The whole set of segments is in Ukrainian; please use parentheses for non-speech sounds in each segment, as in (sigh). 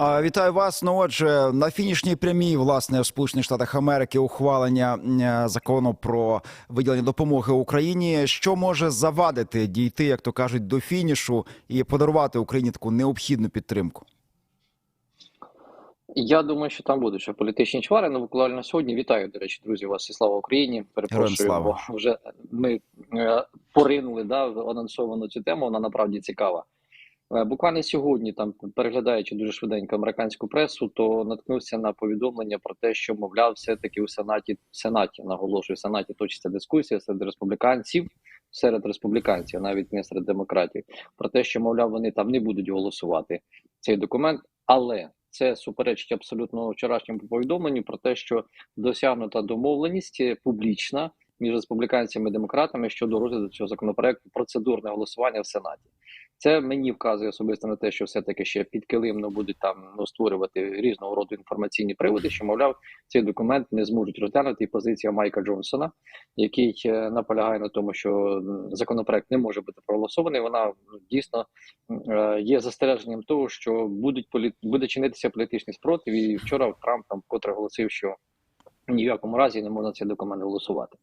Вітаю вас. Ну отже, на фінішній прямій, власне, в Сполучених Штатах Америки ухвалення е, закону про виділення допомоги Україні. Що може завадити дійти, як то кажуть, до фінішу і подарувати Україні таку необхідну підтримку? Я думаю, що там будуть ще політичні чвари. Ну, буквально сьогодні вітаю, до речі, друзі, вас і слава Україні. Перепрошую, слава. бо вже ми е, поринули да, анонсовану цю тему. Вона направді цікава. Е, Буквально сьогодні, там переглядаючи дуже швиденько американську пресу, то наткнувся на повідомлення про те, що мовляв, все-таки у сенаті в сенаті наголошую, в сенаті точиться дискусія серед республіканців, серед республіканців, навіть не серед демократів, про те, що мовляв, вони там не будуть голосувати цей документ, але це суперечить абсолютно вчорашньому повідомленню про те, що досягнута домовленість публічна між республіканцями і демократами щодо розгляду цього законопроекту процедурне голосування в сенаті. Це мені вказує особисто на те, що все-таки ще підкилимно будуть там ну, створювати різного роду інформаційні приводи, що мовляв цей документ не зможуть розглянути. І позиція Майка Джонсона, який е, наполягає на тому, що законопроект не може бути проголосований. Вона ну, дійсно е, є застереженням того, що будуть полі... буде чинитися політичний спротив. І вчора Трамп там вкотре оголосив, що ні в якому разі не можна цей документ голосувати.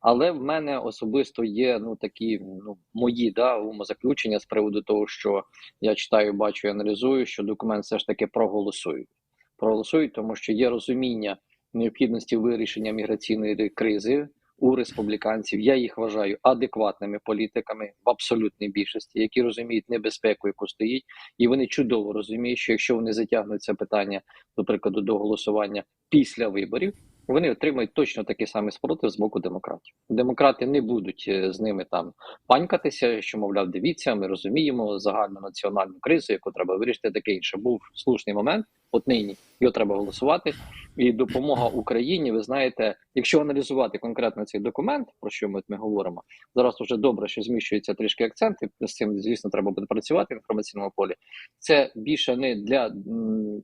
Але в мене особисто є ну такі ну мої да умозаключення з приводу того, що я читаю, бачу і аналізую, що документ все ж таки проголосують. Проголосують, тому що є розуміння необхідності вирішення міграційної кризи у республіканців. Я їх вважаю адекватними політиками в абсолютній більшості, які розуміють небезпеку, яку стоїть, і вони чудово розуміють, що якщо вони затягнуть це питання, до прикладу, до голосування після виборів. Вони отримають точно такий самий спротив з боку демократів. Демократи не будуть е, з ними там панькатися, що мовляв, дивіться, ми розуміємо загальну національну кризу, яку треба вирішити. Таке інше був слушний момент. От нині його треба голосувати. І допомога Україні. Ви знаєте, якщо аналізувати конкретно цей документ, про що ми, ми говоримо зараз, вже добре, що зміщуються трішки акценти. З цим звісно треба буде працювати в інформаційному полі. Це більше не для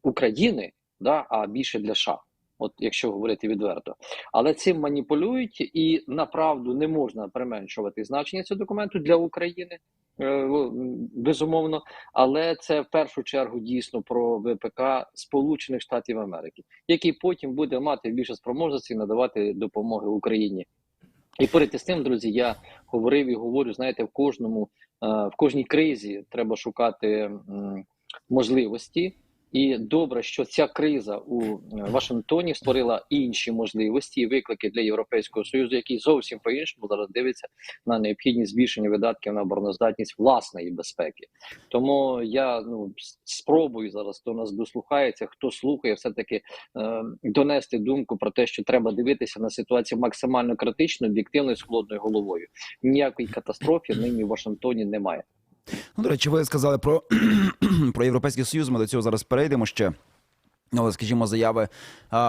України, да, а більше для США. От якщо говорити відверто, але цим маніпулюють і направду не можна применшувати значення цього документу для України е, безумовно. Але це в першу чергу дійсно про ВПК Сполучених Штатів Америки, який потім буде мати більше спроможності надавати допомоги Україні. І поряд з тим, друзі, я говорив і говорю: знаєте, в кожному е, в кожній кризі треба шукати можливості. І добре, що ця криза у е, Вашингтоні створила інші можливості і виклики для Європейського союзу, який зовсім по іншому зараз дивиться на необхідність збільшення видатків на обороноздатність власної безпеки. Тому я ну спробую зараз, хто нас дослухається, хто слухає, все таки е, донести думку про те, що треба дивитися на ситуацію максимально критично, об'єктивно і з холодною головою. Ніякої катастрофи нині в Вашингтоні немає. Ну, до речі, ви сказали про, (clears throat) про Європейський Союз. Ми до цього зараз перейдемо ще. Але, скажімо, заяви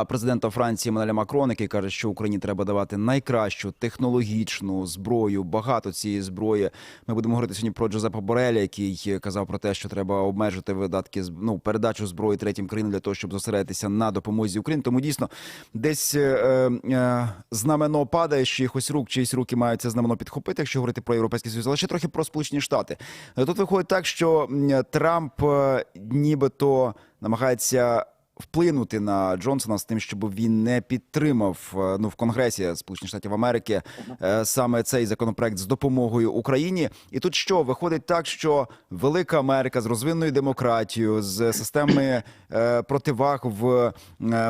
президента Франції Еммануеля Макрона, який каже, що Україні треба давати найкращу технологічну зброю. Багато цієї зброї. Ми будемо говорити сьогодні про Джозепа Бореля, який казав про те, що треба обмежити видатки ну, передачу зброї третім країнам для того, щоб зосередитися на допомозі Україні. Тому дійсно десь е, е, знамено падає, з чиїхось рук, чиїсь руки мають це знамено підхопити, якщо говорити про європейський союз, але ще трохи про Сполучені Штати. Тут виходить так, що Трамп е, нібито намагається вплинути на Джонсона з тим, щоб він не підтримав е, ну в Конгресі Сполучених Штатів Америки е, саме цей законопроект з допомогою Україні. І тут що виходить так, що велика Америка з розвиненою демократією, з системи е, противаг в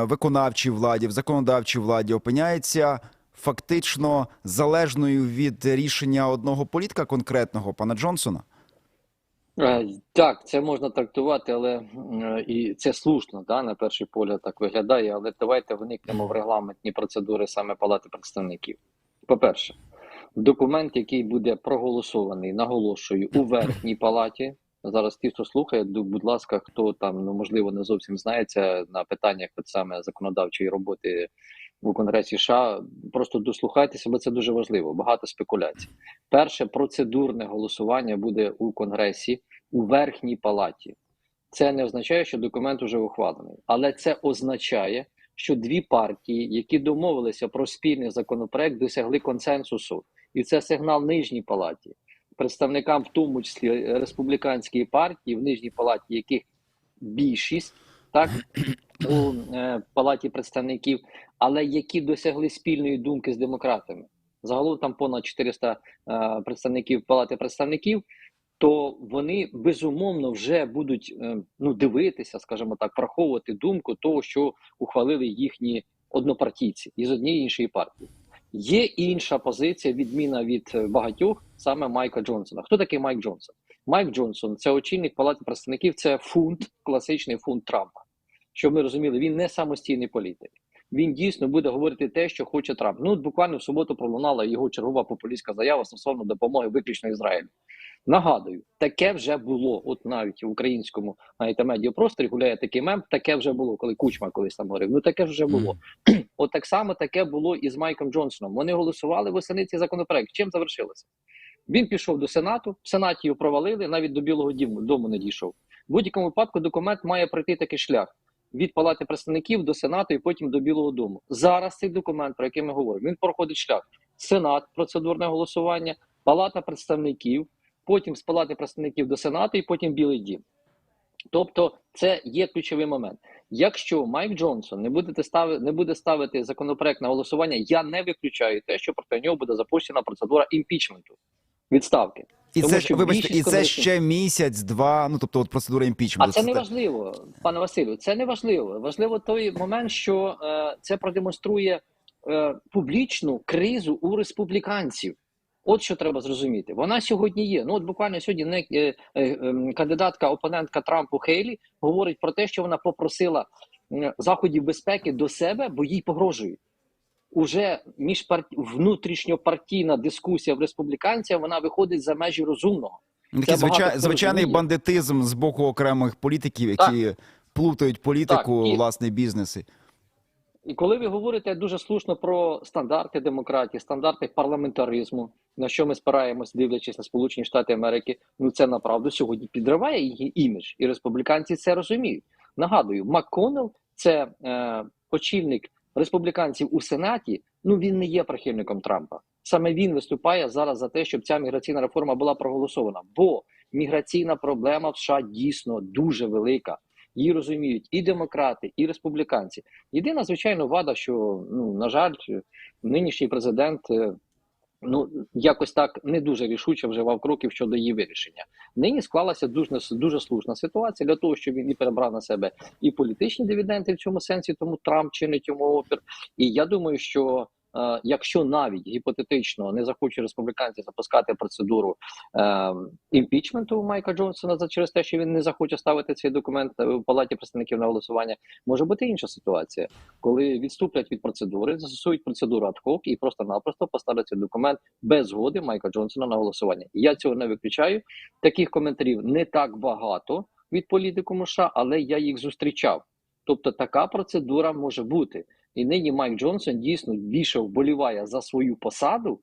виконавчій владі, в законодавчій владі опиняється. Фактично залежною від рішення одного політика конкретного пана Джонсона. Е, Так, це можна трактувати, але е, і це слушно, да, на перший погляд так виглядає. Але давайте вникнемо в регламентні процедури саме Палати представників. По-перше, документ, який буде проголосований, наголошую, у верхній палаті. Зараз ті, хто слухає, будь ласка, хто там ну можливо не зовсім знається на питаннях саме законодавчої роботи у Конгресі США, просто дослухайтеся, бо це дуже важливо. Багато спекуляцій. Перше процедурне голосування буде у Конгресі у верхній палаті. Це не означає, що документ вже ухвалений, але це означає, що дві партії, які домовилися про спільний законопроект, досягли консенсусу, і це сигнал нижній палаті, представникам, в тому числі республіканської партії, в нижній палаті, яких більшість, так у е, палаті представників, але які досягли спільної думки з демократами. Загалом там понад 400 е, представників палати представників. То вони безумовно вже будуть е, ну дивитися, скажімо так, враховувати думку того, що ухвалили їхні однопартійці із однієї іншої партії. Є інша позиція, відміна від багатьох, саме Майка Джонсона. Хто такий Майк Джонсон? Майк Джонсон це очільник палати представників, це фунт, класичний фунт Трампа. Щоб ми розуміли, він не самостійний політик. Він дійсно буде говорити те, що хоче Трамп. Ну, буквально в суботу пролунала його чергова популістська заява стосовно допомоги виключно Ізраїлю. Нагадую, таке вже було. От навіть в українському знаєте, медіапросторі гуляє такий мем. Таке вже було, коли Кучма колись там говорив. Ну таке вже було. (clears throat) От так само таке було і з Майком Джонсоном. Вони голосували восени цей законопроект. Чим завершилося? Він пішов до Сенату, в Сенаті його провалили, навіть до Білого дому не дійшов. В будь-якому випадку документ має пройти такий шлях від Палати представників до Сенату і потім до Білого Дому. Зараз цей документ, про який ми говоримо, він проходить шлях Сенат, процедурне голосування, Палата представників, потім з Палати представників до Сенату і потім Білий Дім. Тобто, це є ключовий момент. Якщо Майк Джонсон не буде ставити, не буде ставити законопроект на голосування, я не виключаю те, що проти нього буде запущена процедура імпічменту відставки. І Тому це що вибачте, і це ще місяць, два. Ну тобто, от процедура А імпічменту. це не важливо, пане Василю. Це не важливо. Важливо той момент, що е, це продемонструє е, публічну кризу у республіканців. От що треба зрозуміти. Вона сьогодні є. Ну от буквально сьогодні не, е, е, е, кандидатка, опонентка Трампу Хейлі говорить про те, що вона попросила заходів безпеки до себе, бо їй погрожують. Уже міжпарті... внутрішньопартійна дискусія в республіканців вона виходить за межі розумного. Такий звичай, звичайний розуміє. бандитизм з боку окремих політиків, які плутають політику, Так, і- власний бізнеси. І коли ви говорите дуже слушно про стандарти демократії, стандарти парламентаризму, на що ми спираємось, дивлячись на Сполучені Штати Америки, ну це направду сьогодні підриває її імідж, і республіканці це розуміють. Нагадую, МакКоннелл – це е, очільник республіканців у Сенаті. Ну він не є прихильником Трампа. Саме він виступає зараз за те, щоб ця міграційна реформа була проголосована. Бо міграційна проблема в США дійсно дуже велика. Її розуміють і демократи, і республіканці. Єдина звичайно вада, що ну на жаль, нинішній президент е, ну якось так не дуже рішуче вживав кроків щодо її вирішення. Нині склалася дуже дуже слушна ситуація для того, щоб він і перебрав на себе і політичні дивіденди в цьому сенсі, тому Трамп чинить йому опір. І я думаю, що якщо навіть гіпотетично не захочуть республіканці запускати процедуру е, імпічменту Майка Джонсона за через те, що він не захоче ставити цей документ е, в палаті представників на голосування, може бути інша ситуація, коли відступлять від процедури, застосують процедуру ad-hoc і просто-напросто поставлять цей документ без згоди Майка Джонсона на голосування. Я цього не виключаю. Таких коментарів не так багато від політику США, але я їх зустрічав. Тобто така процедура може бути. І нині Майк Джонсон дійсно більше вболіває за свою посаду,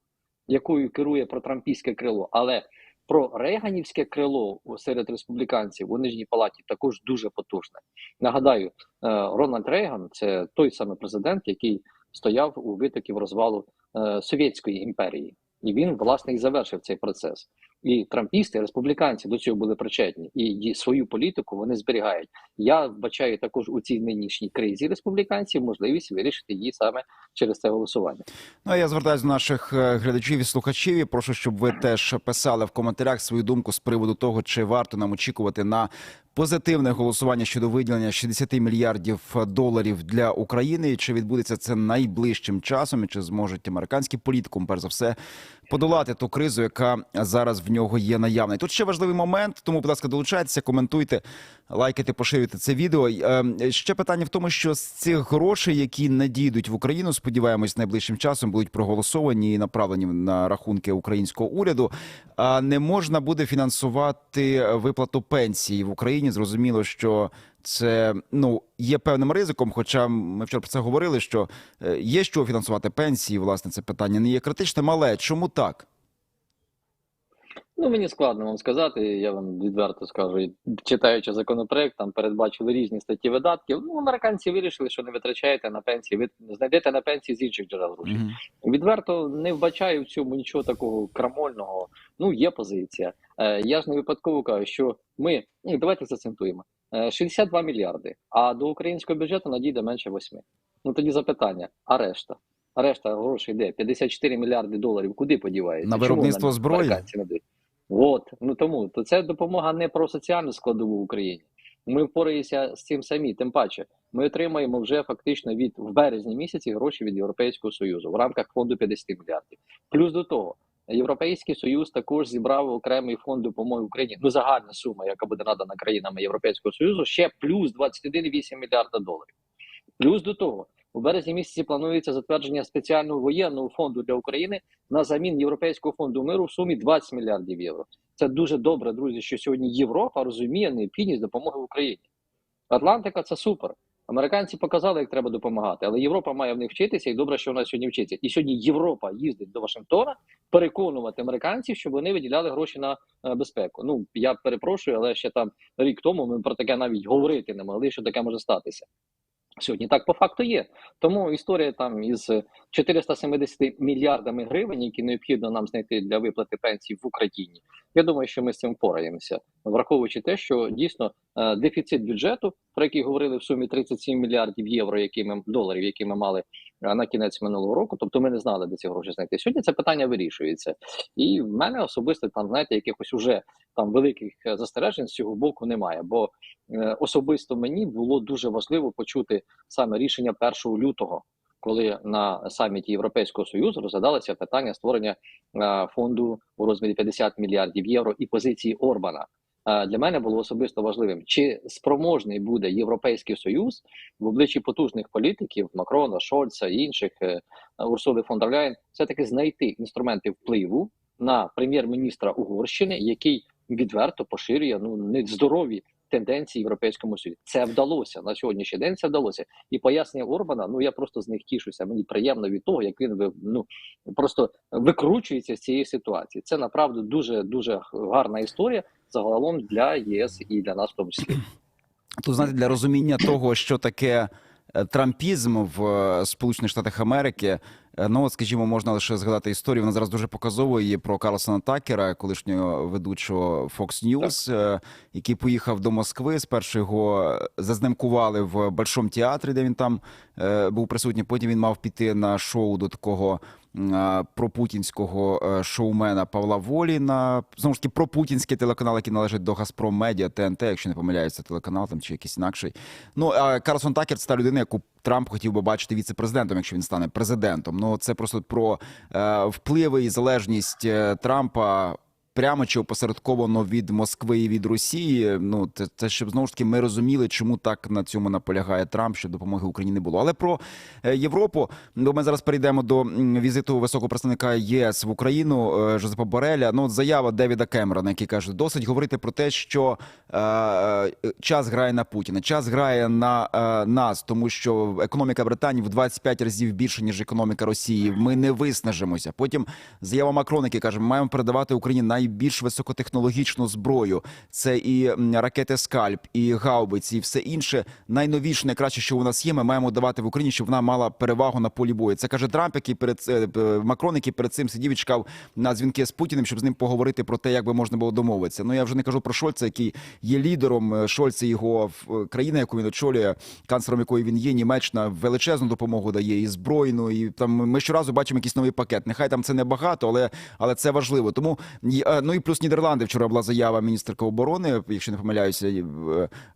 якою керує протрампійське крило, але про рейганівське крило серед республіканців у нижній палаті також дуже потужне. Нагадаю, е, Рональд Рейган це той самий президент, який стояв у витоків розвалу е, Совєтської імперії, і він власне і завершив цей процес. І трампісти, республіканці до цього були причетні, і свою політику вони зберігають. Я вбачаю також у цій нинішній кризі республіканців можливість вирішити її саме через це голосування. Ну а я звертаюся до наших е, глядачів і слухачів. і Прошу, щоб ви теж писали в коментарях свою думку з приводу того, чи варто нам очікувати на позитивне голосування щодо виділення 60 мільярдів доларів для України, і чи відбудеться це найближчим часом, і чи зможуть американські політикум, перш за все, подолати ту кризу, яка зараз в нього є наявна. Тут ще важливий момент, тому, будь ласка, долучайтеся, коментуйте, лайкайте, поширюйте це відео. Е, Ще питання в тому, що з цих грошей, які надійдуть в Україну, сподіваємось, найближчим часом будуть проголосовані і направлені на рахунки українського уряду. Не можна буде фінансувати виплату пенсії в Україні. Зрозуміло, що це ну є певним ризиком. Хоча ми вчора про це говорили, що е, є що фінансувати пенсії. Власне, це питання не є критичним. Але чому так? Ну мені складно вам сказати. Я вам відверто скажу, читаючи законопроект, там передбачили різні статті видатків. Ну американці вирішили, що не витрачаєте на пенсії, ви знайдете на пенсії з інших джерел грошей. Мгм. Відверто не вбачаю в цьому нічого такого крамольного. Ну є позиція. Е, я ж не випадково кажу, що ми ну, давайте зацентуємо. Е, 62 мільярди. А до українського бюджету надійде менше 8. Ну тоді запитання: а решта? А решта грошей де? 54 мільярди доларів. Куди подівається? На виробництво зброї? От ну тому то це допомога не про соціальну складову в Україні. Ми впораємося з цим самі. Тим паче, ми отримаємо вже фактично від в березні місяці гроші від Європейського союзу в рамках фонду 50 мільярдів. Плюс до того, Європейський союз також зібрав окремий фонд допомоги Україні. Ну загальна сума, яка буде надана країнами Європейського союзу, ще плюс 21,8 мільярда доларів. Плюс до того, у березні місяці планується затвердження спеціального воєнного фонду для України на замін Європейського фонду миру в сумі 20 мільярдів євро. Це дуже добре, друзі, що сьогодні Європа розуміє необхідність допомоги Україні. Атлантика це супер. Американці показали, як треба допомагати, але Європа має в них вчитися, і добре, що вона сьогодні вчиться. І сьогодні Європа їздить до Вашингтона переконувати американців, щоб вони виділяли гроші на е, безпеку. Ну я перепрошую, але ще там рік тому ми про таке навіть говорити не могли, що таке може статися. Сьогодні так по факту є. Тому історія там із 470 мільярдами гривень, які необхідно нам знайти для виплати пенсій в Україні. Я думаю, що ми з цим впораємося, враховуючи те, що дійсно дефіцит бюджету, про який говорили в сумі 37 мільярдів євро, які ми доларів, які ми мали е, на кінець минулого року. Тобто ми не знали, де ці гроші знайти. Сьогодні це питання вирішується, і в мене особисто там знаєте, якихось уже там великих е, застережень з цього боку немає. Бо е, особисто мені було дуже важливо почути саме рішення 1 лютого. Коли на саміті Європейського союзу розглядалося питання створення е, фонду у розмірі 50 мільярдів євро і позиції Орбана, е, для мене було особисто важливим, чи спроможний буде Європейський Союз в обличчі потужних політиків Макрона, Шольца і інших е, Урсули фон дер Ляєн все таки знайти інструменти впливу на прем'єр-міністра Угорщини, який відверто поширює ну нездорові тенденції європейському союзі. Це вдалося на сьогоднішній день. Це вдалося, і пояснення Орбана. Ну я просто з них тішуся. Мені приємно від того, як він ну просто викручується з цієї ситуації. Це направду дуже дуже гарна історія загалом для ЄС і для нас в тому числі. (clears throat) Тут знаєте, для розуміння того, що таке е, трампізм в е, Сполучених Штатах Америки. Е, Ну, от, скажімо, можна лише згадати історію. Вона зараз дуже показовує про Карлсона Такера, колишнього ведучого Fox News, е, який поїхав до Москви. Спершу його зазнимкували в Большому театрі, де він там е, був присутній. Потім він мав піти на шоу до такого пропутінського е, шоумена Павла Волі на знову ж таки пропутінський телеканал, який належить до Газпром Медіа, ТНТ, якщо не помиляюся, телеканал там чи якийсь інакший. Ну а Карлсон Такер це та людина, яку Трамп хотів би бачити віце-президентом, якщо він стане президентом. Ну це просто про е, впливи і залежність е, Трампа. Прямо чи опосередковано від Москви і від Росії. Ну це, це щоб знову ж таки ми розуміли, чому так на цьому наполягає Трамп, що допомоги Україні не було. Але про е, Європу ну, ми зараз перейдемо до візиту високого представника ЄС в Україну е, Жозепа Бореля. Ну, от заява Девіда Кемерона, який каже, досить говорити про те, що е, е, час грає на Путіна, час грає на е, нас, тому що економіка Британії в 25 разів більше ніж економіка Росії. Ми не виснажимося. Потім заява Макрона, який каже, ми маємо передавати Україні найбільш високотехнологічну зброю. Це і ракети Скальп, і гаубиці, і все інше. Найновіше, найкраще, що у нас є, ми маємо давати в Україні, щоб вона мала перевагу на полі бою. Це каже Трамп, який перед е, Макрон, який перед цим сидів і чекав на дзвінки з Путіним, щоб з ним поговорити про те, як би можна було домовитися. Ну я вже не кажу про Шольца, який є лідером Е, Шольца, його е, країна, яку він очолює, канцлером якої він є, Німеччина величезну допомогу дає і збройну, і там ми щоразу бачимо якийсь новий пакет. Нехай там це не багато, але але це важливо. Тому ну і плюс Нідерланди. Вчора була заява міністерка оборони, якщо не помиляюся, е,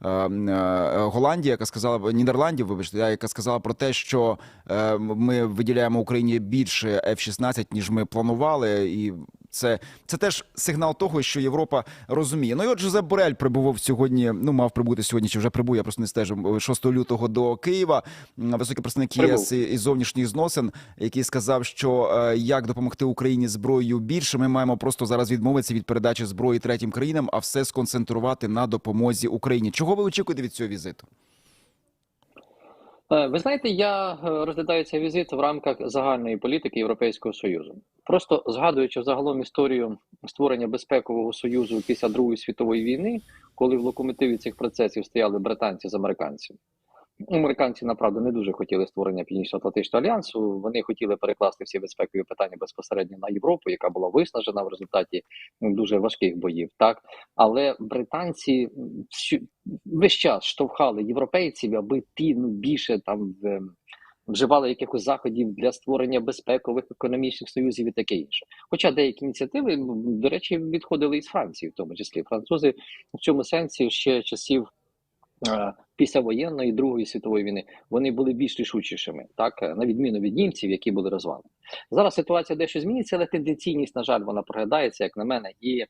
е, е, Голландія, яка сказала Нідерландів, вибачте, яка сказала про те, що е, ми виділяємо Україні більше F-16, ніж ми планували, і це, це теж сигнал того, що Європа розуміє. Ну і от Жозеп Борель прибував сьогодні. Ну мав прибути сьогодні, чи вже прибув, я просто не стежу 6 лютого до Києва. Високий представник ЄС і- зовнішніх зносин, який сказав, що е, як допомогти Україні зброєю більше, ми маємо просто зараз відмовитися від передачі зброї третім країнам, а все сконцентрувати на допомозі Україні. Чого ви очікуєте від цього візиту? Е, Ви знаєте, я е, розглядаю цей візит в рамках загальної політики Європейського союзу. Просто згадуючи загалом історію створення безпекового союзу після Другої світової війни, коли в локомотиві цих процесів стояли британці з американцями. Американці направду не дуже хотіли створення Північно-Атлантичного альянсу. Вони хотіли перекласти всі безпекові питання безпосередньо на Європу, яка була виснажена в результаті ну, дуже важких боїв. Так але британці весь час штовхали європейців, аби ті ну більше там в- вживали якихось заходів для створення безпекових економічних союзів і таке інше. Хоча деякі ініціативи, до речі, відходили із Франції, в тому числі французи в цьому сенсі ще часів. е, Післявоєнної Другої світової війни вони були більш рішучішими, так е, на відміну від німців, які були розвалені. Зараз ситуація дещо зміниться, але тенденційність, на жаль, вона проглядається, як на мене. І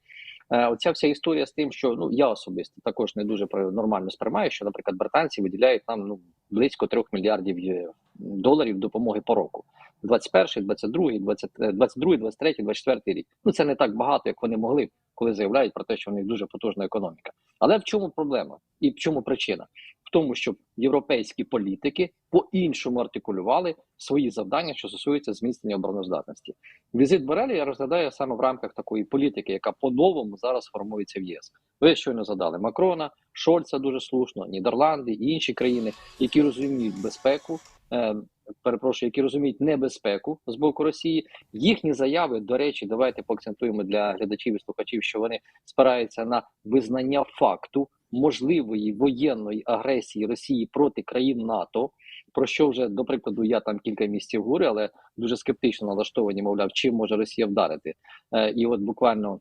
е, оця вся історія з тим, що ну я особисто також не дуже нормально сприймаю, що, наприклад, британці виділяють нам ну близько 3 мільярдів є- доларів допомоги по року. 21, 22, 20, е, 22, 23, 24 рік. Ну це не так багато, як вони могли, коли заявляють про те, що в них дуже потужна економіка. Але в чому проблема і в чому причина? Тому, щоб європейські політики по-іншому артикулювали свої завдання, що стосуються зміцнення обороноздатності. Візит Борелі я розглядаю саме в рамках такої політики, яка по-новому зараз формується в ЄС. Ви щойно задали Макрона, Шольца дуже слушно, Нідерланди і інші країни, які розуміють безпеку. Е, Перепрошую, які розуміють небезпеку з боку Росії. Їхні заяви, до речі, давайте поакцентуємо для глядачів і слухачів, що вони спираються на визнання факту можливої воєнної агресії Росії проти країн НАТО. Про що вже до прикладу я там кілька місяців говорю, але дуже скептично налаштовані, мовляв, чим може Росія вдарити. Е, і от буквально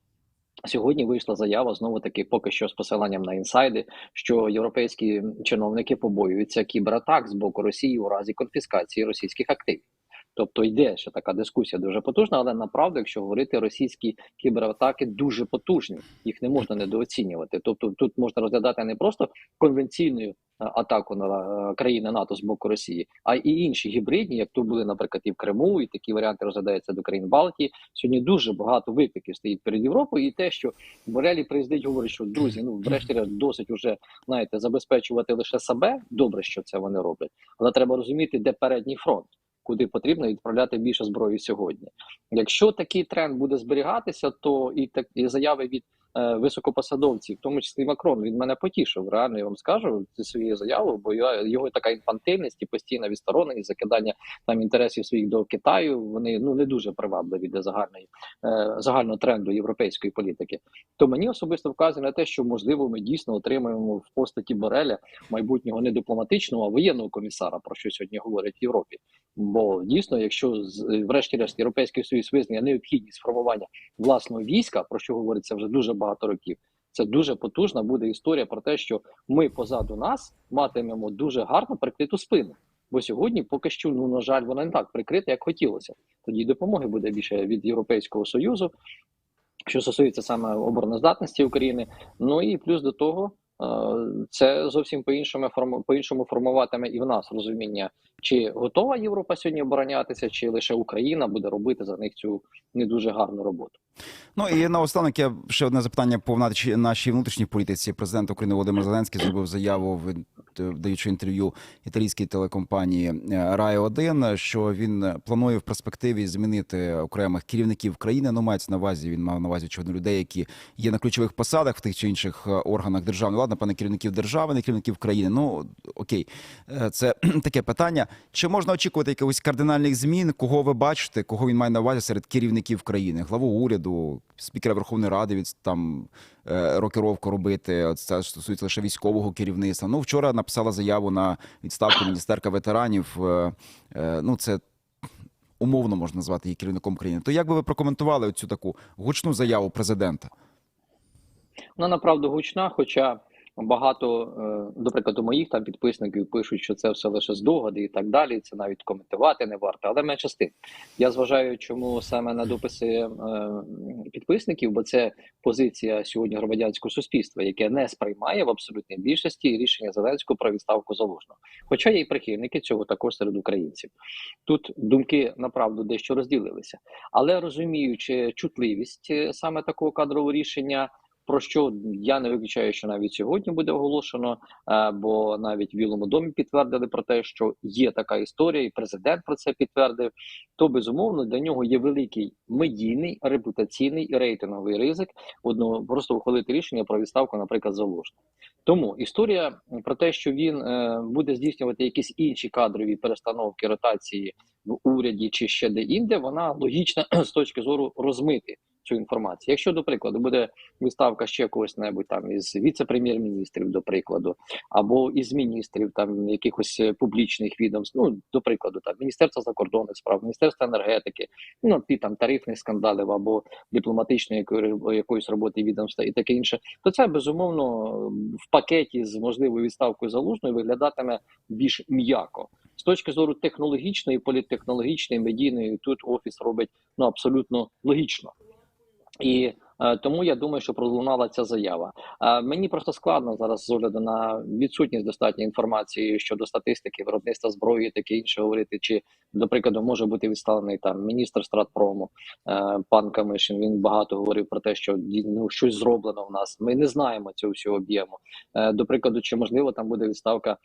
сьогодні вийшла заява знову таки, поки що з посиланням на інсайди, що європейські чиновники побоюються кібератак з боку Росії у разі конфіскації російських активів. Тобто йде ще така дискусія дуже потужна, але направду, якщо говорити, російські кібератаки дуже потужні, їх не можна недооцінювати. Тобто тут можна розглядати не просто конвенційну е, атаку на е, країни НАТО з боку Росії, а і інші гібридні, як тут були, наприклад, і в Криму, і такі варіанти розглядаються до країн Балтії. Сьогодні дуже багато викликів стоїть перед Європою, і те, що Борелі приїздить, говорить, що друзі, ну врешті досить уже знаєте забезпечувати лише себе. Добре, що це вони роблять, але треба розуміти, де передній фронт. Куди потрібно відправляти більше зброї сьогодні? Якщо такий тренд буде зберігатися, то і так і заяви від е, високопосадовців, в тому числі Макрон, він мене потішив. Реально я вам скажу це своєю заявою, бо його така інфантильність і постійна відстороненість, закидання там інтересів своїх до Китаю. Вони ну не дуже привабливі для загальної е, загального тренду європейської політики. То мені особисто вказує на те, що можливо ми дійсно отримаємо в постаті Бореля майбутнього не дипломатичного, а воєнного комісара, про що сьогодні говорять в Європі. Бо дійсно, якщо врешті-решт європейський союз визнає необхідність формування власного війська, про що говориться вже дуже багато років. Це дуже потужна буде історія про те, що ми позаду нас матимемо дуже гарно прикриту спину. Бо сьогодні поки що, ну на жаль, вона не так прикрита, як хотілося. Тоді допомоги буде більше від Європейського союзу, що стосується саме обороноздатності України. Ну і плюс до того, це зовсім по іншому по іншому формуватиме і в нас розуміння, чи готова Європа сьогодні оборонятися, чи лише Україна буде робити за них цю не дуже гарну роботу. Ну і наостанок я ще одне запитання по нашій- внутрішній політиці. Президент України Володимир Зеленський зробив заяву даючи інтерв'ю італійській телекомпанії Рай 1 що він планує в перспективі змінити окремих керівників країни. Ну мається на увазі. Він мав на увазі очевидно людей, які є на ключових посадах в тих чи інших е, органах державної влади, пане керівників держави, не керівників країни. Ну окей, Е, це (clears throat) таке питання. Чи можна очікувати якихось кардинальних змін? Кого ви бачите, кого він має на увазі серед керівників країни, главу уряду, спікера Верховної Ради від там е, рокировку робити? Це стосується лише військового керівництва. Ну вчора написала заяву на відставку міністерка ветеранів. Е, Ну це умовно можна назвати її керівником країни. То як би ви прокоментували цю таку гучну заяву президента? Вона направду гучна, хоча багато, е, до прикладу, моїх там підписників пишуть, що це все лише здогади і так далі. Це навіть коментувати не варто. Але менше з тим. Я зважаю, чому саме на дописи е, підписників, бо це позиція сьогодні громадянського суспільства, яке не сприймає в абсолютній більшості рішення Зеленського про відставку залужного. Хоча є й прихильники цього також серед українців. Тут думки направду дещо розділилися, але розуміючи чутливість е, саме такого кадрового рішення. Про що я не виключаю, що навіть сьогодні буде оголошено, е, бо навіть в Білому домі підтвердили про те, що є така історія, і президент про це підтвердив. То безумовно для нього є великий медійний, репутаційний і рейтинговий ризик одного просто ухвалити рішення про відставку, наприклад, залужного. Тому історія про те, що він е, буде здійснювати якісь інші кадрові перестановки ротації в уряді чи ще де інде, вона логічна (clears throat) з точки зору розмити цю інформацію. Якщо, до прикладу, буде відставка ще когось небудь там із віце-прем'єр-міністрів, до прикладу, або із міністрів там якихось е, публічних відомств, ну до прикладу, там міністерства закордонних справ, міністерства енергетики, ну ті там тарифних скандалів або дипломатичної якої- якоїсь роботи відомства і таке інше, то це безумовно в пакеті з можливою відставкою залужної виглядатиме більш м'яко. З точки зору технологічної, політтехнологічної, медійної, тут офіс робить ну абсолютно логічно. І е, тому я думаю, що пролунала ця заява. Е, мені просто складно зараз з огляду на відсутність достатньої інформації щодо статистики виробництва зброї, таке інше говорити. Чи до прикладу може бути відставлений там міністр стратпрому е, пан Камишин. Він багато говорив про те, що ну щось зроблено в нас. Ми не знаємо цього всього об'єму. До прикладу, чи можливо там буде відставка.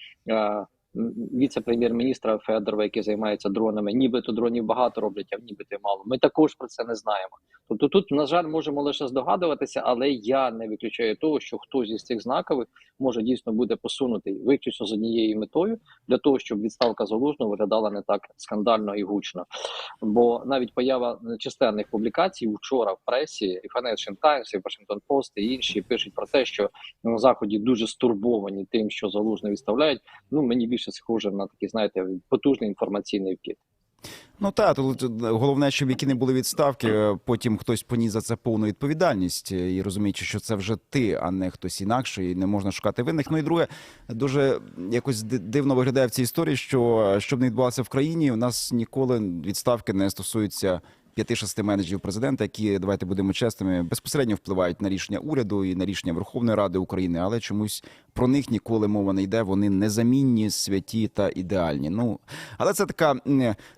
Віце-прем'єр-міністра Федорова, який займається дронами, нібито дронів багато роблять, а нібито мало. Ми також про це не знаємо. Тобто, тут, на жаль, можемо лише здогадуватися, але я не виключаю того, що хтось із цих знакових може дійсно буде посунутий виключно з однією метою для того, щоб відставка залужного виглядала не так скандально і гучно. Бо навіть поява численних публікацій вчора в пресі, і Financial Times, і Washington Post, і інші пишуть про те, що на заході дуже стурбовані тим, що залужно відставляють. Ну мені більше схоже на такий, знаєте, потужний інформаційний вкид. Ну так, тут головне, щоб які не були відставки, е, потім хтось поніс за це повну відповідальність е, і розуміючи, що це вже ти, а не хтось інакший, і не можна шукати винних. Ну і друге, дуже якось дивно виглядає в цій історії, що е, щоб не відбувалося в країні, у нас ніколи відставки не стосуються. П'яти-шести менеджерів президента, які давайте будемо чесними, безпосередньо впливають на рішення уряду і на рішення Верховної Ради України, але чомусь про них ніколи мова не йде. Вони незамінні, святі та ідеальні. Ну але це така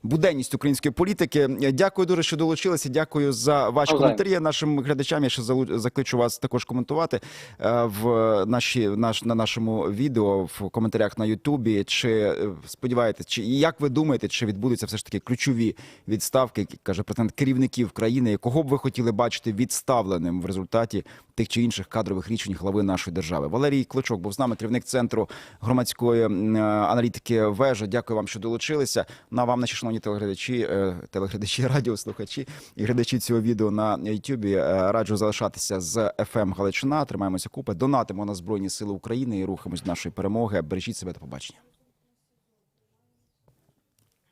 буденність української політики. Дякую дуже, що долучилися. Дякую за ваші коментарі. Нашим глядачам я ще закличу вас також коментувати е, в наші наш на нашому відео в коментарях на Ютубі. Чи е, сподіваєтесь, чи як ви думаєте, чи відбудуться все ж таки ключові відставки, каже президент керівників країни, кого б ви хотіли бачити відставленим в результаті тих чи інших кадрових рішень глави нашої держави? Валерій Клочок був з нами, керівник центру громадської е, аналітики вежа. Дякую вам, що долучилися. На вам, наші шановні телеглядачі, е, телеглядачі, (laughs) радіослухачі і глядачі цього відео на Ютубі. Е, Раджу залишатися з ФМ Галичина. Тримаємося купи, донатимо на збройні сили України і рухаємось до нашої перемоги. Бережіть себе до побачення.